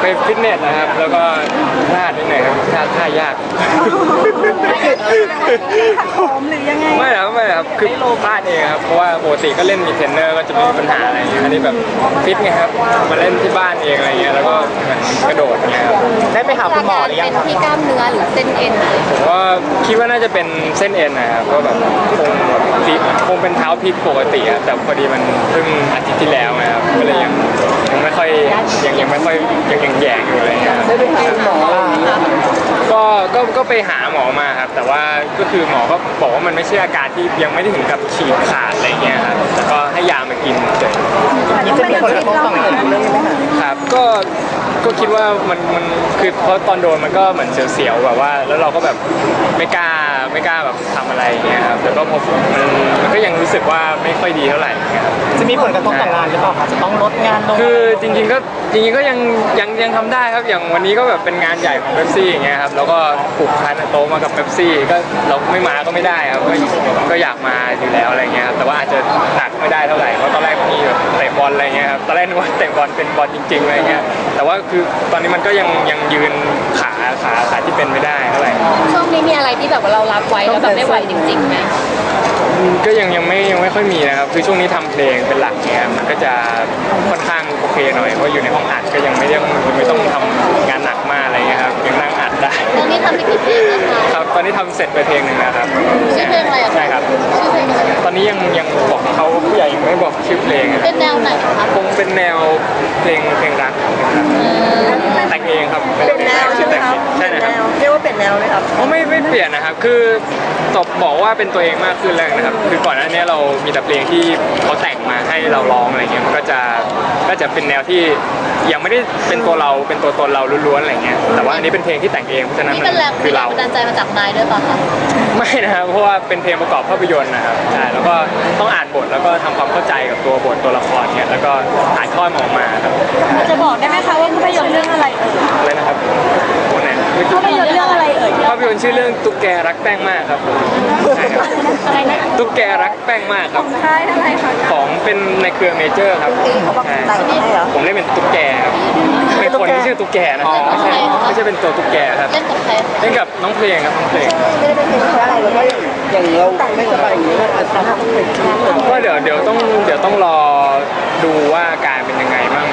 ไปฟิตเนสนะครับ แล้วก็พลาดนิดหน่อยครับท่าท่ายากหักโหมหรือยังไง ไม่ครับไม่ครับคือพลาดเองครับ เพราะว่าปกติก็เล่นมีเทรนเนอร์ก็จะไม่มีปัญหาอะไรอย่างเงี้ยอันนี้แบบฟิตไงครับ มาเล่นที่บ้านเองอะไรเงี้ย แล้วก็เหมือนกระโดดเงี้ยครับได้ไปหาคุณหมอหรือยังเป็นที่กล้ามเนื้อหรือเส้นเอ็นอะไรผมว่าคิดว่าน่าจะเป็นเส้นเอ็นนะครับ ก็แบบคงแบบพลิกคงเป็นเท้าพลิกปกติครับแต่พอดีมันเพิ่งอาทิตย์ที่แล้วนะครับ ก็เลยยังยัง ไม่ค่อยยังยังไม่ค่อยยังยังแยงอยู่อะไรเงี้ยครับได้ไปหาคุณหมอก็ก็ก็ไปหาหมอมาครับ แต่ว่าก็คือหมอก็บอกว่ามันไม่ใช่อาการที่ยังไม่ได้ถึงกับฉีกขาดอะไรเงี้ยครับแต่ก็ ให้ยามากินเฉยนี่จะมีผลกระทบต่อเงินเรื่องนี้ไหมคะครับก็ก็คิดว่ามันมันคือเพราะตอนโดนมันก็เหมือนเสียวๆแบบว่า แล้วเราก็แบบไม่กล้าไม่กล้าแบบทำอะไรเงี้ยครับแต่ก็พอมันมันก็ยังรู้สึกว่าไม่ค่อยดีเท่าไหร่เงี้ยครับ จะมีผลกระทบต่องานหรือเปล่าคะจะต้องลดงานลงคือจริงๆก็จริงๆก็ยังยังยังทำได้ครับอย่างวันนี้ก็แบบเป็นงานใหญ่ของเบปซี่อย่างเงี้ยครับแล้วก็ผูกพันโตมากับเบปซี่ก็เราไม่มาก็ไม่ได้ครับก็ก็อยากมาอยู่แล้วอะไรเงี้ยครับแต่ว่าอาจจะหนักไม่ได้เท่าไหร่เพราะตอนแรกมีแบบเตะบอลอะไรเงี้ยครับตอนแรกนึกว่าเตะบอลเป็นบอลจริงๆอะไรเงี้ยแต่ว่าคือตอนนี้มันก็ยังยังยืนขาขาขาที่เป็นไม่ได้เท่าไหร่ช่วงนี้มีอะไรที่แบบว่าเรารับไว้แล้วแบบไม่ไหวจริงๆไหมก็ยังยังไม่ยังไม่ค่อยมีนะครับคือช่วงนี้ทำเพลงเป็นหลักเนี่ยมันก็จะค่อนข้างโอเคหน่อยเพราะอยู่ในห้องอัดก็ยังไม่ยังไม่ต้องทำงานหนักมากอะไรเงี้ยครับยังนั่งอัดได้ตอนนี้ทำไปกี่เพลงแล้วคะครับตอนนี้ทำเสร็จไปเพลงหนึ่งนะครับชื่อเพลงอะไรอะใช่ครับชื่อเพลงอะไรตอนนี้ยังยังบอกเขา ผู้ใหญ่ยังไม่บอกชื่อเพลงอะเป็นแนวไหนคะคงเป็นแนวเพลงเพลงรักแต่งเองครับ ครับใช่นะครับเรียกว่าเป็นแนวเลยครับอ๋อไม่ไม่เปลี่ยนนะครับ คือตบบอกว่าเป็นตัวเองมากขึ้นแล้วนะครับ คือก่อนหน้านี้เรามีแต่เพลงที่เขาแต่งมาให้เราร้องอะไรเงี้ย มันก็จะก็จะเป็นแนวที่ยังไม่ได้เป็นตัวเรา เป็นตัวตนเราล้วนๆอะไรเงี้ย แต่ว่าอันนี้เป็นเพลงที่แต่งเอง เพราะฉะนั้นนี่มัเป็นแรงคือเรา บันดาลใจมาจากนายด้วยป่ะคะไม่นะครับ เพราะว่าเป็นเพลงประกอบภาพยนตร์นะครับ ใช่ แล้วก็ต้องอ่านบทแล้วก็ทำความเข้าใจกับตัวบทตัวละครเนี่ยแล้วก็ถ่ายทอดมันออกมาครับจะบอกได้ไหมคะว่าภาพยนตร์เรื่องอะไรเอ่ยอะไรนะครับคนไหนเมื่อกี้ภาพยนตร์เรื่องอะไรเอ่ยภาพยนตร์ชื่อเรื่องตุ๊กแกรักแป้งมากครับใช่ครับอะไรนะตุ๊กแกรักแป้งมากครับใช่อะไรคะของเป็นในเครือเมเจอร์ครับใช่แต่งให้เหรอผมเล่นเป็นตุ๊กแกครับเป็นคนที่ชื่อตุ๊กแกนะไม่ใช่ไม่ใช่เป็นตัวตุ๊กแกครับเล่นกับใครเล่นกับน้องเพลงครับน้องเพลงไม่ได้เป็นเพลงเพราะอะไรแล้วก็อย่างเราไม่สบายอย่างนี้ก็อาจจะทำให้เป็นที่ก็เดี๋ยวเดี๋ยวต้องเดี๋ยวต้องรอดูว่าอาการเป็นยังไงบ้าง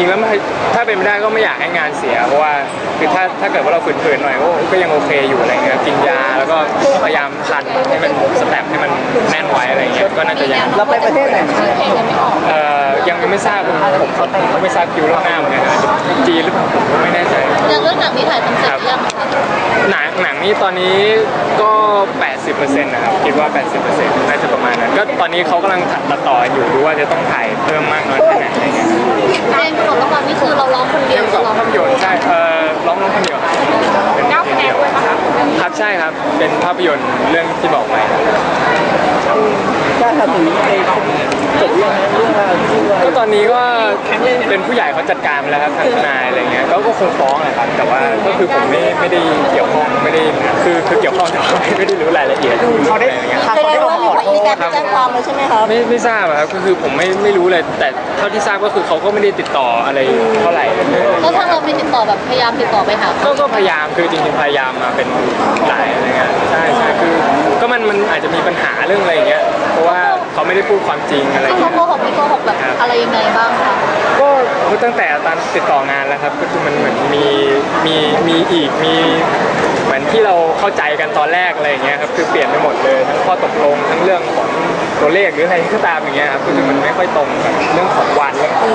ริงๆแล้วไม่ถ้าเป็นไม่ได้ก็ไม่อยากให้งานเสีย เพราะว่าคือถ้าถ้าเกิดว่าเราฝืนๆหน่อยก็ก็ยังโอเคอยู่อะไรเงี้ยกินยาแล้วก็พยายามพันให้มันสแตปให้มันแน่นไว้อะไรเงี้ยก็น่าจะยังเราไปประเทศไหนมาชื่อเพลงยังไม่ออกเอ่อยังไม่ทราบผมผมผมก็ไม่ทราบคิวล่วงหน้าเหมือนกันนะจีนหรือเปล่าผมก็ไม่แน่ใจอย่างเรื่องหนังนี้ถ่ายทำเสร็จหรือยังคะหนังหนังนี้ตอนนี้ก็ 80%นะครับคิดว่า 80%น่าจะประมาณนั้นก็ตอนนี้เขากำลังตัดต่ออยู่ดูว่าจะต้องถ่ายเพิ่มมากน้อยแค่ไหน ใช่ครับเป็นภาพยนตร์เรื่องที่บอกไปถ้าทำถึงไปจบยังไงเรื่องราวที่ว่าก็ตอนนี้ก็เป็นผู้ใหญ่เขาจัดการไปแล้วครับทางทนายอะไรเงี้ยก็ก็คงฟ้องแหละครับแต่ว่าก็คือผมไม่ไม่ได้เกี่ยวข้องไม่ได้คือคือเกี่ยวข้องแต่ว่าไม่ได้รู้รายละเอียดเขาได้อะไรเงี้ยทาง เขาได้มาขอโทษแจ้งความเลยใช่ไหมครับ ไม่ไม่ทราบอะครับก็คือผมไม่ไม่รู้เลยแต่เท่าที่ทราบก็คือเขาก็ไม่ได้ติดต่ออะไรเท่าไหร่แล้วทางเรามีติดต่อแบบพยายามติดต่อไปหาก็ก็พยายามคือจริงๆพยายามมาเป็นหลายอะไรเงี้ยใช่ใช่คือก็มันมันอาจจะมีปัญหาเรื่องอะไรอย่างเงี้ยเพราะว่าเขาไม่ได้พูดความจริงอะไรเขาเงี้ย โกหกไม่โกหกแบบอะไรยังไงบ้างคะก็ก็ตั้งแต่ตอนติดต่องานแล้วครับก็คือมันเหมือนมีมีมีอีกมี เหมือนที่เราเข้าใจกันตอนแรกอะไรอย่างเงี้ยครับคือเปลี่ยนไปหมดเลยทั้งข้อตกลงทั้งเรื่องของตัวเลขหรืออะไรก็ตามอย่างเงี้ยครับก็คือมันไม่ค่อยตรงกับเรื่องของวันเรื่องของ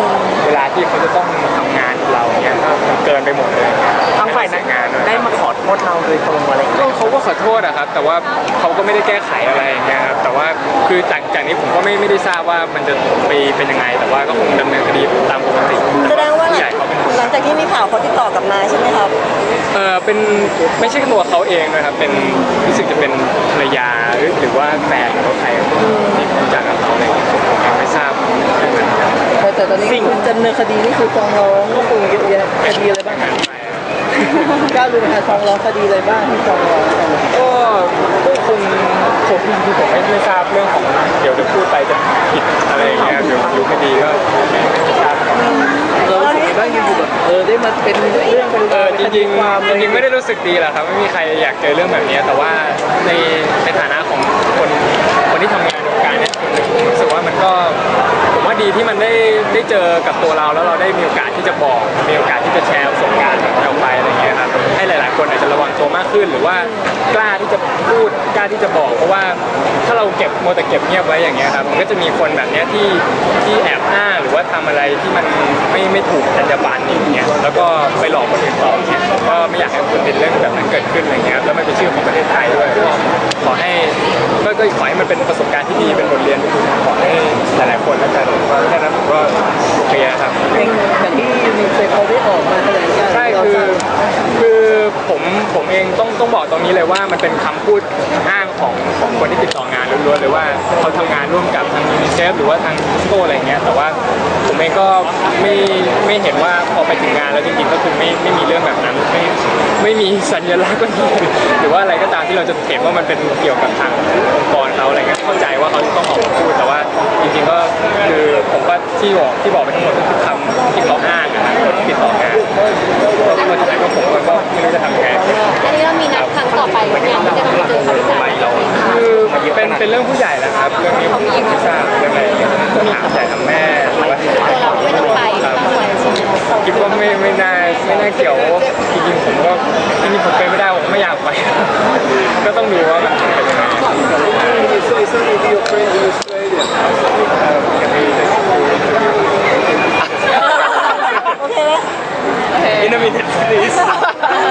เวลาที่เขาจะต้องทำงานกับเราเงี้ยก็มันเกินไปหมดเลยทางฝ่ายนั้นงานด้วยได้มาขอโทษเราโดยตรงอะไรอย่างเงี้ย ก็เขาก็ขอโทษอะครับแต่ว่าเขาก็ไม่ได้แก้ไขอะไรอย่างเงี้ยครับแต่ว่าคือจากจากนี้ผมก็ไม่ไม่ได้ทราบว่ามันจะไปเป็นยังไง แต่ว่าก็คงดำเนิน เออเป็นไม่ใช่ตัวเขาเองนะครับเป็นรู้สึกจะเป็นภรรยาหรือหรือว่าแฟนหรือว่าใครที่รู้จักกับเขาอะไรอย่างเงี้ยผมยังไม่ทราบเรื่องนั้นครับแต่ตอนนี้คุณดำเนินคดีนี่คือฟ้องร้องก็คงเยอะแยะคดีอะไรบ้างคะกล้ารู้ไหมคะฟ้องร้องคดีอะไรบ้างที่ฟ้องร้องกัน ก็ก็คงผมคือผมไม่ไม่ทราบเรื่องของเดี๋ยวเดี๋ยวพูดไปจะผิดอะไรอย่างเงี้ยเดี๋ยวรู้คดีก็ไม่ไม่ทราบเรารู้สึกไงบ้างอยู่ๆแบบเออได้มาเป็นเรื่องเป็นเอราวอจริงความๆจริงๆไม่ได้รู้สึกดีหรอกครับไม่มีใครอยากเจอเรื่องแบบนี้แต่ว่าใน ที่มันได้ได้เจอกับตัวเราแล้วเราได้มีโอกาสที่จะบอก มีโอกาสที่จะแชร์ประสบการณ์ออกไปอะไรเงี้ยครับให้หลาย ๆ คนอาจจะระวังตัวมากขึ้น หรือว่ากล้าที่จะพูดกล้าที่จะบอก เพราะว่าถ้าเราเก็บโมแต่เก็บเงียบไว้อย่างเงี้ยครับมันก็จะมีคนแบบเนี้ยที่ที่แอบอ้างหรือว่าทำอะไรที่มันไม่ไม่ถูกจรรยาบรรณอย่างเงี้ยแล้วก็ไปหลอกคนอื่นต่ออย่างเงี้ยก็ไม่อยากให้คนเป็นเรื่องแบบนั้นเกิดขึ้นอะไรเงี้ยแล้วมันเป็นชื่อของประเทศไทยด้วยก็ขอให้ก็ขอให้มันเป็นประสบการณ์ที่ดีเป็นบทเรียนที่ดีขอให้หลาย ๆ คนแล้วกัน ก็แค่นั้นผมก็โอเคนะครับ อย่างที่มีเซฟเขาได้ออกมาแถลงการใช่เราคือทราบ คือผมผมเองต้องต้องบอกตรงนี้เลยว่ามันเป็นคำพูดอ้างของของคนที่ติดต่องานล้วนๆเลยว่าเขาทำงานร่วมกับทางยูนิเซฟหรือว่าทางยูสโกอะไรเงี้ยแต่ว่าผมเองก็ไม่ไม่เห็นว่าพอไปถึงงานแล้วจริงๆก็คือไม่ไม่มีเรื่องแบบนั้นไม่ไม่มีสัญลักษณ์ก็ดีหรือว่าอะไรก็ตามที่เราจะเห็นว่ามันเป็นเกี่ยวกับทางองค์กรเขาอะไรเงี้ยเข้าใจว่าเขาต้องออกมาพูดแต่ว่าจริงๆก็ คือผมก็ที่บอกที่บอกไปทั้งหมดก็คือคำที่เขาอ้างนะครับคนที่ติดต่องานเพราะฉะนั้นก็ผมก็ไม่รู้จะทำยังไงอันนี้เรามีนัดครั้งต่อไปวันนี้ที่จะต้องไปเจอเขาที่ศาลคือเป็นเป็นเรื่องผู้ใหญ่แหละครับเรื่องนี้ผมไม่ทราบเรื่องอะไรต้องถามแต่ทางแม่หรือว่าตัวเราไม่ต้องไปต้องไปใช่ไหมคิดว่าไม่ไม่น่าไม่น่าเกี่ยวจริงๆผมก็จริงๆผมเป็นไม่ได้ผมก็ไม่อยากไป ก็ต้องดูว่ามันเ